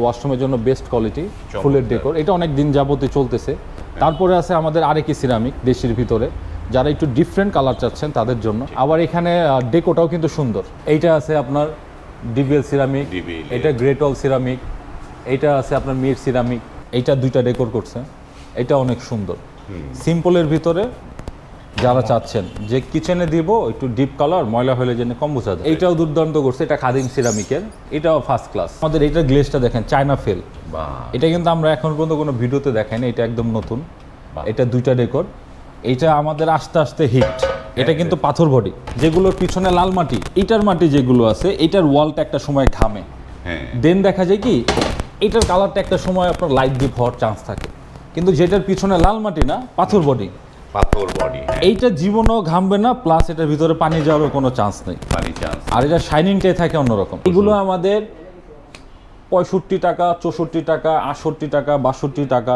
ওয়াশরুমের জন্য best quality ফুলের ডেকোর এটা অনেক দিন যাবতই চলতেছে। তারপরে আছে আমাদের আরেকি সিরামিক দেশির ভিতরে। যারা একটু ডিফারেন্ট কালার চাচ্ছেন তাদের জন্য। আবার এখানে ডেকোটাও কিন্তু সুন্দর। এইটা আছে আপনার ডিবিএল সিরামিক এটা গ্রেটল সিরামিক এইটা আছে আপনার মির সিরামিক এইটা দুইটা ডেকোর করছে। এটা অনেক সুন্দর। সিম্পলের ভিতরে যারা চাচ্ছেন যে কিচেনে দিব একটু ডিপ কালার ময়লা হলে যেন কম বোঝা যায় এইটাও দুর্দান্ত করছে এটা খাদিম সিরামিকের এটাও ফার্স্ট ক্লাস আমাদের এইটার গ্লেসটা দেখেন চায়না ফেল বা এটা কিন্তু আমরা এখন পর্যন্ত কোনো ভিডিওতে দেখাইনি এটা একদম নতুন। এটা দুইটা রেকর্ড এটা আমাদের আস্তে আস্তে হিট এটা কিন্তু পাথর বডি যেগুলোর পিছনে লাল মাটি এটার মাটি যেগুলো আছে এটার ওয়ালটা একটা সময় ঘামে। হ্যাঁ। দেন দেখা যায় কি এটার কালারটা একটা সময় আপনার লাইট ডিপ হওয়ার চান্স থাকে। কিন্তু যেটার পিছনে লাল মাটি না পাথর বডি পাথর বডি হ্যাঁ। এইটা জীবনও ঘামবে না প্লাস এটার ভিতরে পানি যাওয়ারও কোনো চান্স নেই। পানি চান্স আর এটা শাইনিংটাই থাকে অন্যরকম। এগুলো আমাদের পঁয়ষট্টি টাকা চৌষট্টি টাকা আটষট্টি টাকা বাষট্টি টাকা।